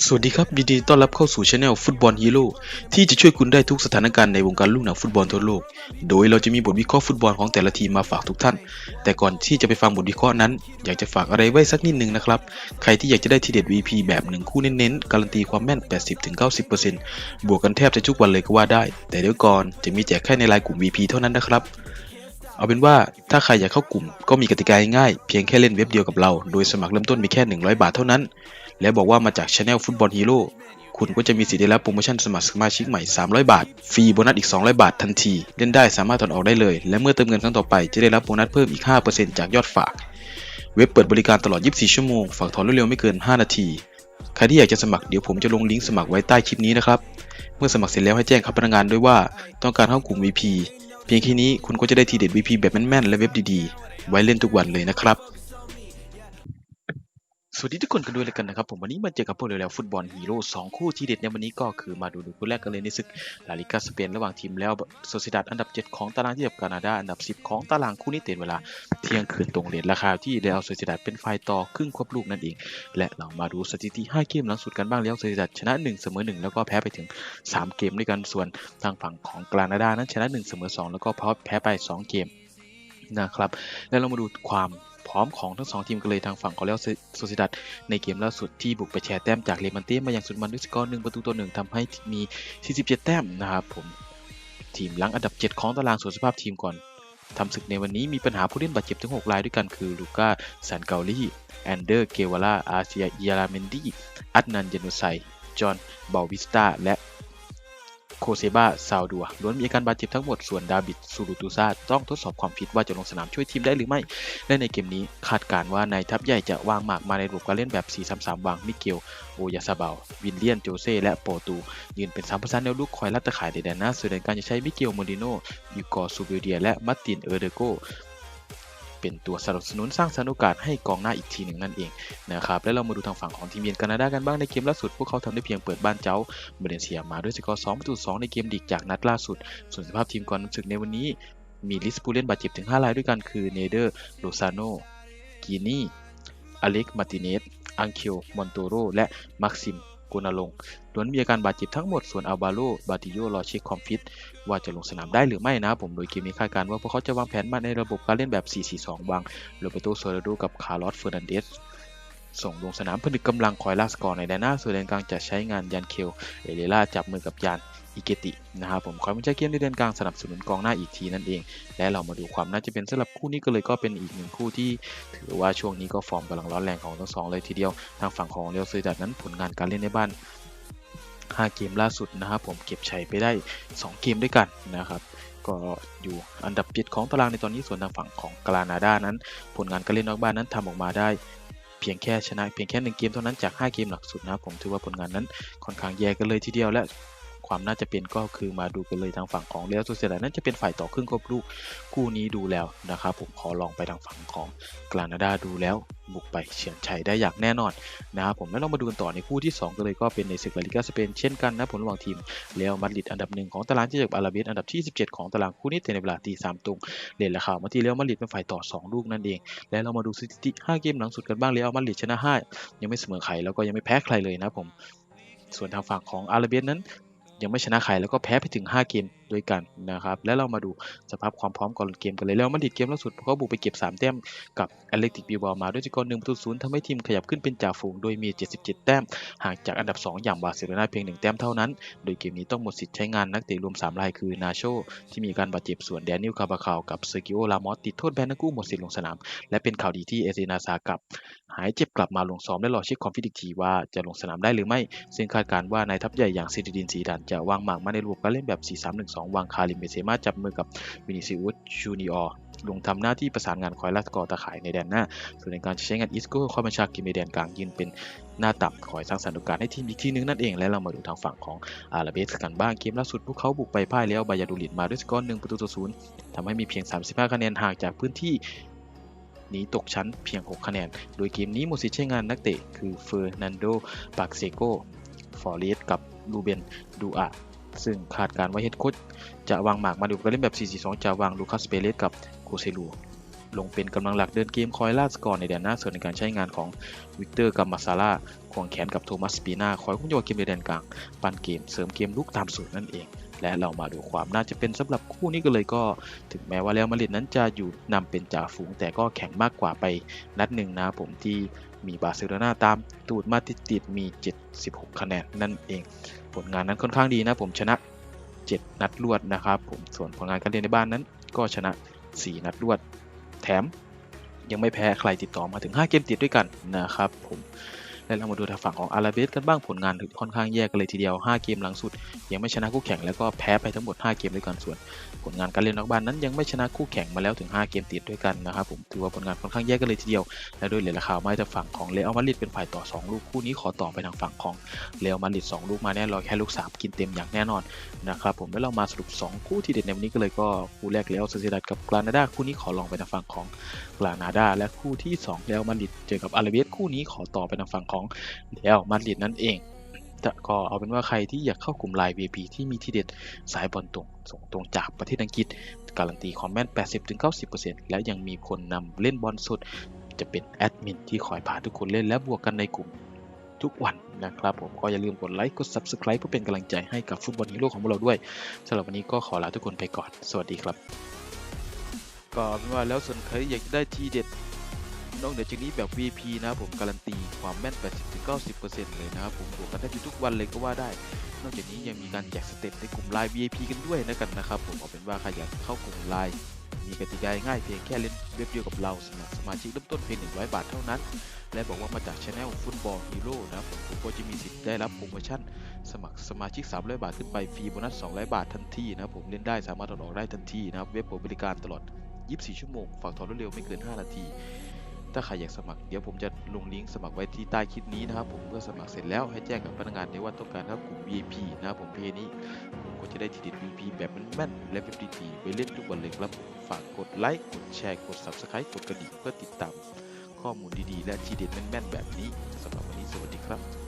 สวัสดีครับยินดีต้อนรับเข้าสู่ช anel ฟุตบอลฮีโร่ที่จะช่วยคุณได้ทุกสถานการณ์ในวงการลูกหนังฟุตบอลทั่วโลก โดยเราจะมีบทวิเคราะห์ฟุตบอลของแต่ละทีมมาฝากทุกท่าน แต่ก่อนที่จะไปฟังบทวิเคราะห์นั้น อยากจะฝากอะไรไว้สักนิดนึงนะครับ ใครที่อยากจะได้ทีเด็ด VP แบบหนึ่งคู่เน้นๆ การันตีความแม่น 80-90%บวกกันแทบจะทุกวันเลยก็ว่าได้ แต่เดี๋ยวก่อนจะมีแจกแค่ในไลน์กลุ่ม VP เท่านั้นนะครับเอาเป็นว่าถ้าใครอยากเข้ากลุ่มก็มีกติกาง่ายเพียงแค่เล่นเว็บเดียวกับเรา โดยสมัครเริ่มต้นมีแค่ 100 บาทเท่านั้น และบอกว่ามาจาก Channel ฟุตบอลฮีโร่คุณก็จะมีสิทธิ์ได้รับโปรโมชั่นสมัครสมาชิกใหม่ 300 บาท ฟรีโบนัสอีก 200 บาททันที เล่นได้สามารถถอนออกได้เลย และเมื่อเติมเงินครั้งต่อไปจะได้รับโบนัสเพิ่มอีก 5%จากยอดฝาก เว็บเปิดบริการตลอด 24 ชั่วโมง ฝากถอนเร็วๆไม่เกิน 5 นาที ใครที่อยากจะสมัครเดี๋ยวผมจะลงลิงก์สมัครไว้ใต้คลิปนี้นะครับ เมื่อสมัครเสร็จแล้วให้แจ้งครับพนักงานด้วยว่าต้องการเข้ากลุ่ม VP เพียงแค่นี้คุณก็จะได้ทีเด็ด VP แบบแม่นๆและเว็บดีๆ ไว้เล่นทุกวันเลยนะครับ วัสดีทุกคนกันด้วยเลยกันนะครับผมวันนี้มาเจอกับพวกเราแล้วฟุตบอลฮีโร่สองคู่ที่เด็ดในวันนี้ก็คือมาดูดูคู่แรกกันเลยในศึกลาลิกาสเปนระหว่างทีมแล้วโซซิดาดอันดับ 7 ของตารางที่กับกานาดาอันดับ 10 ของตารางคู่นี้เต็นเวลาเที่ยงคืนตรงเลทราคาที่เรอัลโซซิดาดเป็นฝ่ายต่อครึ่งควบลูกนั่นเอง และเรามาดูสถิติ 5 เกมหลังสุดกันบ้างแล้วโซซิดาดชนะ1เสมอ1แล้วก็แพ้ไปถึง 3 เกมด้วยกันส่วนทางฝั่งของกานาดานั้นชนะ1เสมอ2แล้วก็แพ้ไป 2 เกมนะครับแล้วเรามาดูความ พร้อมของทั้งสองทีมกันเลยทางฝั่งของเรอัลโซซิดาดในเกมล่าสุดที่บุกไปแชร์แต้มจากเลมันเต้มาอย่างสุดมันด้วยสกอร์หนึ่งประตูต่อหนึ่งทำให้มี 47 แต้มนะครับผมทีมหลังอันดับ 7 ของตารางส่วนสภาพทีมก่อนทำศึกในวันนี้มีปัญหาผู้เล่นบาดเจ็บถึง 6 รายด้วยกันคือ ลูก้าซันเกาลีแอนเดอร์ เกวาลาอาเซีย เอียราเมนดีอัดนันเยนุไซ จอห์นบาวิสตาและ โคเซบาซาวดัวล้วนมีอาการบาดเจ็บทั้งหมด ส่วนดาบิดซูรุตูซาต้องทดสอบความฟิตว่าจะลงสนามช่วยทีมได้หรือไม่ และในเกมนี้คาดการณ์ว่านายทัพใหญ่จะวางหมากมาในระบบการเล่นแบบ 4-3-3 วางมิเกล โอยาซาเบา วินเลียน โจเซ่และโปรตู ยืนเป็นสามประสานแนวลุกคอยลัดตะข่ายในแดนหน้าส่วนในการจะใช้มิเกลโมดิโนยูกอร์ซูเบเดีย และมาร์ติน เออร์เดโก เป็นตัวสนับสนุนสร้างสรรค์โอกาสให้กองหน้าอีกทีหนึ่งนั่นเองนะครับและเรามาดูทางฝั่งของทีมเยือนแคนาดากันบ้างในเกมล่าสุด พวกเขาทำได้เพียงเปิดบ้านเจ้าบาเลนเซียมาด้วยสกอร์2ประตู2ในเกมลีกจากนัดล่าสุด ส่วนสภาพทีมก่อนศึกในวันนี้ มีลิสต์ผู้เล่นบาดเจ็บถึง 5 รายด้วยกันคือเนเดอร์โลซาโนกีนี่อเล็กมาติเนสอังเคียวมอนโตโรและมักซิม โกนาลงล้วนมีอาการบาดเจ็บทั้งหมดส่วนอัลบาโลบาติโยรอเช็คความฟิตว่าจะลงสนามได้หรือไม่นะผมโดยเกมนี้คาดการณ์ว่าพวกเขาจะวางแผนมาในระบบการเล่นแบบ 4-4-2วางโรเบโตโซเรโดกับคาร์ลอสเฟอร์นันเดส ส่งลงสนามผนึกกำลังคอยลากสกอร์ในแดนหน้าส่วนแดนกลางจะใช้งานยันเคลเอเลล่าจับมือกับยานอิเกตินะครับผมคอยมันจะเกมในเดนกลางสนับสนุนกองหน้าอีกทีนั่นเอง และเรามาดูความน่าจะเป็นสำหรับคู่นี้ก็เลยก็เป็นอีกหนึ่งคู่ที่ ถือว่าช่วงนี้ก็ฟอร์มกำลังร้อนแรงของทั้งสองเลยทีเดียวทางฝั่งของเรอัลซูดัดนั้นผลงานการเล่นในบ้าน5เกมล่าสุดนะครับผมเก็บชัยไปได้ 2 เกมด้วยกันนะครับก็อยู่อันดับเจ็ดของตารางในตอนนี้ส่วนทางฝั่งของกรานาดานั้น ผลงานการเล่นนอกบ้านนั้นทำออกมาได้ เพียงแค่ชนะเพียงแค่หนึ่งเกมเท่านั้นจาก 5 เกมหลักสุดนะครับผมถือว่าผลงานนั้นค่อนข้างแย่กันเลยทีเดียวและ ความน่าจะเป็นก็คือมาดูกันเลยทางฝั่งของเรอัลซูเซดานั้นจะเป็นฝ่ายต่อครึ่งครบลูกคู่นี้ดูแล้วนะครับผมขอลองไปทางฝั่งของกรานาดาดูแล้วบุกไปเฉือนชัยได้อย่างแน่นอนนะครับผมแล้วเรามาดูกันต่อในคู่ที่ 2 กันเลยก็เป็นในศึกลาลิกาสเปนเช่นกันนะผลระหว่างทีมเรอัลมาดริดอันดับหนึ่งของตารางที่จากอาราเบสอันดับที่ 17 ของตารางคู่นี้เตะในเวลาตีสามตรงเลนและข่าวมาที่เรอัลมาดริดเป็นฝ่ายต่อ 2 ลูกนั่นเอง และเรามาดูสถิติ 5 เกมหลังสุดกันบ้างเรอัลมาดริดชนะ 5 ยังไม่เสมอใครแล้วก็ยังไม่แพ้ใครเลยนะผมส่วนทางฝั่งของอาราเบสนั้น ยังไม่ชนะใครแล้วก็แพ้ไปถึง 5 เกม ด้วยกันนะครับ และเรามาดูสภาพความพร้อมก่อนเกมกันเลยแล้วมาดิดเกมล่าสุดพวกเขาบุกไปเก็บ 3 แต้มกับแอตเลติกบิลบามาด้วยสกอร์1ประตูศูนย์ทำให้ทีมขยับขึ้นเป็นจ่าฝูงโดยมี 77 แต้มห่างจากอันดับ 2 อย่างบาร์เซโลนาเพียง 1 แต้มเท่านั้น โดยเกมนี้ต้องหมดสิทธิ์ใช้งานนักเตะรวม 3 รายคือนาโชที่มีการบาดเจ็บส่วนแดเนิลคาบาคาวกับเซอร์กิโอลามอสติดโทษแบนทั้งคู่หมดสิทธิ์ลงสนาม และเป็นข่าวดีที่เอเซนาซากับหายเจ็บกลับมาลงซ้อมและรอเช็คความฟิตอีกทีว่าจะลงสนามได้หรือไม่ ซึ่งคาดการณ์ว่านายทัพใหญ่อย่างซิดิดินซีดันจะวางหมากมาในระบบการเล่นแบบ2วางคาริมเบเซมาจับมือกับวินิซิอุสจูนิออร์ลงทำหน้าที่ประสานงานคอยลัดกอร์ตะข่ายในแดนหน้า ส่วนในการใช้งานอิสโก้คอยบัญชากิมในแดนกลางยืนเป็นหน้าต่ำคอยสร้างสรรค์โอกาสให้ทีมอีกทีนึงนั่นเอง และเรามาดูทางฝั่งของอาราเบสกันบ้าง เกมล่าสุดพวกเขาบุกไปพ่ายแล้วบายาดูลิดมาด้วยสกอร์หนึ่งประตูต่อศูนย์ทำให้มีเพียง 35 คะแนนห่างจากพื้นที่หนีตกชั้นเพียง 6 คะแนน โดยเกมนี้หมดสิทธิ์ใช้งานนักเตะคือเฟอร์นันโด ปากเซโก ฟอร์เรสกับลูเบน ดูอา ซึ่งคาดการว่าเฮดโค้ชจะวางหมากมาดูการเล่นแบบ 4-4-2 จะวางลูคัสเปเรสกับโคเซลูลงเป็นกำลังหลักเดินเกมคอยล่าสกอร์ในแดนหน้าส่วนในการใช้งานของวิกเตอร์กัมมาซาร่าควงแขนกับโทมัสปีนาคอยคุ้มโยนเกมในแดนกลางปั้นเกมเสริมเกมลุกตามสูตรนั่นเอง และเรามาดูความน่าจะเป็นสำหรับคู่นี้กันเลยก็ ถึงแม้ว่าเรอัลมาดริดนั้นจะอยู่นำเป็นจ่าฝูงแต่ก็แข่งมากกว่าไปนัดหนึ่งนะผมที่ มีบาร์เซโลนาตามตูดมาติดๆมี 76 คะแนนนั่นเอง ผลงานนั้นค่อนข้างดีนะ ผมชนะ 7 นัดรวดนะครับ ผมส่วนผลงานการเล่นในบ้านนั้น ก็ชนะ 4 นัดรวด แถมยังไม่แพ้ใครติดต่อมาถึง 5 เกมติดด้วยกันนะครับผม และเรามาดูทางฝั่งของอาราเบสกันบ้างผลงานค่อนข้างแย่กันเลยทีเดียว 5 เกมหลังสุด ยังไม่ชนะคู่แข่งแล้วก็แพ้ไปทั้งหมด 5 เกมด้วยกันส่วน ผลงานการเล่นนอกบ้านนั้นยังไม่ชนะคู่แข่งมาแล้วถึง 5 เกมติดด้วยกันนะครับผมถือว่าผลงานค่อนข้างแย่กันเลยทีเดียว และด้วยเหรียญราคาไม่จากฝั่งของเรอัลมาดริดเป็นฝ่ายต่อ 2 ลูกคู่นี้ขอต่อไปทางฝั่งของเรอัลมาดริด2ลูกมาแน่รอแค่ลูก 3 กินเต็มอย่างแน่นอนนะครับผมแล้วเรามาสรุป 2 คู่ที่เด็ดในวันนี้ก็เลยก็คู่แรกเรอัลซาซิดัดกับกรานาดาคู่นี้ขอลองไปทางฝั่งของกรานาดาและคู่ที่2เรอัลมาดริดเจอกับอาราเบสคู่นี้ขอต่อไปทางฝั่งของเรอัลมาดริดนั่นเองแต่ก็เอาเป็นว่าใครที่อยากเข้ากลุ่มไลน์ VIP ที่มีทีเด็ดสายบอลตรงส่งตรงจากประเทศอังกฤษ การันตีคอมแม่น 80-90%และยังมีคนนำเล่นบอลสดจะเป็นแอดมินที่คอยพาทุกคนเล่นและบวกกันในกลุ่มทุกวันนะครับผมก็อย่าลืมกดไลค์กด Subscribe เพื่อเป็นกำลังใจให้กับฟุตบอลฮีโร่ของพวกเราด้วยสำหรับวันนี้ก็ขอลาทุกคนไปก่อน สวัสดีครับ ก็เป็นว่าแล้วส่วนใครอยากได้ทีเด็ดนอกเหนือจากนี้แบบ V.P. นะผมการันตี ความแม่น 80-90%เลยนะครับผมบวกกันได้ทุกวันเลยก็ว่าได้ นอกจากนี้ยังมีการแจกสเต็ปในกลุ่มไลน์ VIP กันด้วยนะกันนะครับผมเอาเป็นว่าใครอยากเข้ากลุ่มไลน์มีกติกาง่ายเพียงแค่เล่นเว็บเดียวกับเราสมัครสมาชิกเริ่มต้นเพียง 100 บาทเท่านั้น และบอกว่ามาจากช anel ฟุตบอลฮีโร่นะครับผมคุณก็จะมีสิทธิ์ได้รับโปรโมชั่น สมัครสมาชิก 300 บาทขึ้นไปฟรีโบนัส 200 บาททันทีนะครับผมเล่นได้สามารถถอดออกได้ทันทีนะครับเว็บเปิดบริการตลอด 24 ชั่วโมง ฝากถอนรวดเร็วไม่เกิน 5 นาที ถ้าใครอยากสมัครเดี๋ยวผมจะลงลิงก์สมัครไว้ที่ใต้คลิปนี้นะครับผมเมื่อสมัครเสร็จแล้วให้แจ้งกับพนักงานได้ว่าต้องการเข้ากลุ่ม VIP นะครับผมเพจนี้ผมก็จะได้ทีเด็ด VIP แบบแม่นๆและเป็นดีๆไปเล่นทุกวันเลยครับฝากกดไลค์กดแชร์กด Subscribe กดกระดิ่งเพื่อติดตามข้อมูลดีๆ และทีเด็ดแม่นๆแบบนี้สำหรับวันนี้สวัสดีครับ